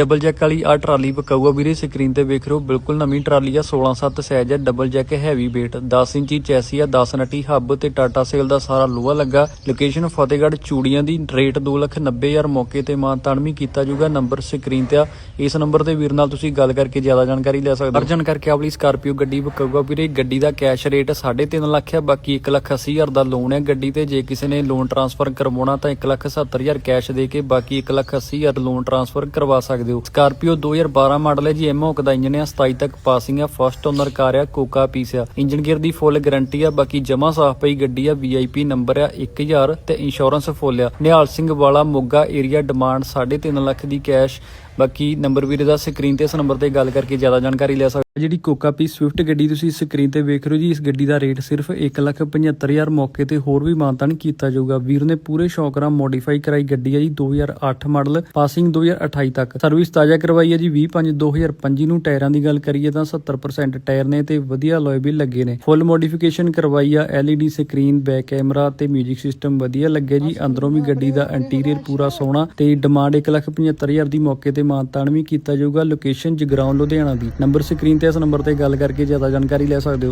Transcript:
Double Jack ਵਾਲੀ ਆ trolley ਪਕਾਊਗਾ ਵੀਰੇ ਸਕਰੀਨ ਤੇ ਵੇਖ ਰਹੇ ਹੋ, ਬਿਲਕੁਲ ਨਵੀਂ ਟਰਾਲੀ ਆ 16-7 ਸਾਈਜ਼ ਹੈ ਡਬਲ ਜੈਕ ਹੈਵੀ weight 10 ਇੰਚੀ ਚੈਸੀ ਆ 10 ਨਟੀ ਹੱਬ ਤੇ ਟਾਟਾ ਸੇਲ ਦਾ ਸਾਰਾ ਲੋਹਾ ਲੱਗਾ। ਲੋਕੇਸ਼ਨ ਫਤਿਹਗੜ੍ਹ ਚੂੜੀਆਂ ਦੀ ਰੇਟ 290000 ਮੌਕੇ ਤੇ ਮਾਨਤਾਨ ਵੀ ਕੀਤਾ ਜਾਊਗਾ ਨੰਬਰ ਸਕਰੀਨ ਤੇ ਆ। ਇਸ ਨੰਬਰ ਤੇ ਵੀਰ ਨਾਲ ਤੁਸੀਂ ਗੱਲ ਕਰਕੇ ਜ਼ਿਆਦਾ ਜਾਣਕਾਰੀ ਲੈ ਸਕਦੇ ਹੋ। ਅਰਜਨ ਕਰਕੇ ਆਪਣੀ ਸਕਾਰਪੀਓ ਗੱਡੀ ਵਿਕਾਊਗਾ ਵੀਰੇ, ਗੱਡੀ ਦਾ ਕੈਸ਼ ਰੇਟ 3.5 ਲੱਖ ਹੈ ਬਾਕੀ 180000 ਦਾ ਲੋਨ ਹੈ ਗੱਡੀ ਤੇ, ਜੇ ਕਿਸੇ ਨੇ ਲੋਨ ਟ੍ਰਾਂਸਫਰ ਕਰਵਾਉਣਾ ਤਾਂ 170000 ਕੈਸ਼ ਦੇ ਕੇ ਬਾਕੀ 180000 ਲੋਨ ਟ੍ਰਾਂਸਫਰ ਕਰਵਾ ਸਕਦੇ ਹੋ ਸਕਾਰਪੀਓ 2012 ਮਾਡਲ ਹੈ ਜੀ। ਐਮਓਕ ਦਾ ਇੰਜਨ ਹੈ 27 ਤੱਕ ਪਾਸਿੰਗ ਹੈ ਫਸਟ ਓਨਰ ਕਾਰ ਆ, ਕੋਕਾ ਪੀਸ ਆ। ਇੰਜਨ ਗੇਅਰ ਦੀ ਫੁੱਲ ਗਾਰੰਟੀ ਆ। ਬਾਕੀ ਜਮਾ ਸਾਫ਼ ਪਈ ਗੱਡੀ ਆ। ਵੀਆਈਪੀ ਨੰਬਰ ਆ 1000 ਤੇ ਇੰਸ਼ੋਰੈਂਸ ਫੁੱਲ ਆ। ਨਿਹਾਲ ਸਿੰਘ ਵਾਲਾ ਮੋਗਾ ਏਰੀਆ ਡਿਮਾਂਡ 3.5 ਲੱਖ ਦੀ ਕੈਸ਼। ਬਾਕੀ ਨੰਬਰ ਵੀਰੇ ਦਾ ਸਕਰੀਨ ਤੇ ਇਸ ਨੰਬਰ ਤੇ ਗੱਲ ਕਰਕੇ ਜ਼ਿਆਦਾ ਜਾਣਕਾਰੀ ਲੈ ਸਕਦੇ ਜਿਹੜੀ ਕੋਕਾ ਪੀ ਸਵਿਫਟ ਗੱਡੀ ਤੁਸੀਂ ਸਕਰੀਨ ਤੇ ਵੇਖ ਰਹੇ ਹੋ ਜੀ, ਇਸ ਗੱਡੀ ਦਾ ਰੇਟ ਸਿਰਫ 175000 ਮੌਕੇ ਤੇ ਹੋਰ ਵੀ ਮਾਨਤਾਨ ਕੀਤਾ ਜਾਊਗਾ। ਵੀਰ ਨੇ ਪੂਰੇ ਸ਼ੌਕ ਨਾਲ ਮੋਡੀਫਾਈ ਕਰਾਈ ਗੱਡੀ ਹੈ ਜੀ 2008 ਮਾਡਲ ਪਾਸਿੰਗ 2028 ਤੱਕ। ਸਰਵਿਸ ਤਾਜ਼ਾ ਕਰਵਾਈ ਹੈ ਜੀ 20/5/2025 ਨੂੰ ਟਾਇਰਾਂ ਦੀ ਗੱਲ ਕਰੀਏ ਤਾਂ 70% ਟਾਇਰ ਨੇ ਤੇ ਵਧੀਆ ਅਲੋਏ ਵੀ ਲੱਗੇ ਨੇ। ਫੁੱਲ ਮੋਡੀਫਿਕੇਸ਼ਨ ਕਰਵਾਈ ਆ, LED ਸਕਰੀਨ ਬੈਕ ਕੈਮਰਾ ਤੇ 뮤직 ਸਿਸਟਮ ਵਧੀਆ ਲੱਗੇ ਜੀ, ਅੰਦਰੋਂ ਵੀ ਗੱਡੀ ਦਾ ਇੰਟੀਰੀਅਰ ਪੂਰਾ ਸੋਹਣਾ ਤੇ ਡਿਮਾਂਡ 175000 ਦੀ ਮੌਕੇ ਤੇ ਮਾਨਤਾਨ ਵੀ ਕੀਤਾ ਜਾਊਗਾ। ਲੋਕੇਸ਼ਨ ਜਗਰਾਉਂ, ਲੁਧਿਆਣਾ ਦੀ। ਨੰਬਰ ਸਕਰੀਨ ਤੇ ਇਸ ਨੰਬਰ ਤੇ ਗੱਲ ਕਰਕੇ ਜ਼ਿਆਦਾ ਜਾਣਕਾਰੀ ਲੈ ਸਕਦੇ ਹੋ।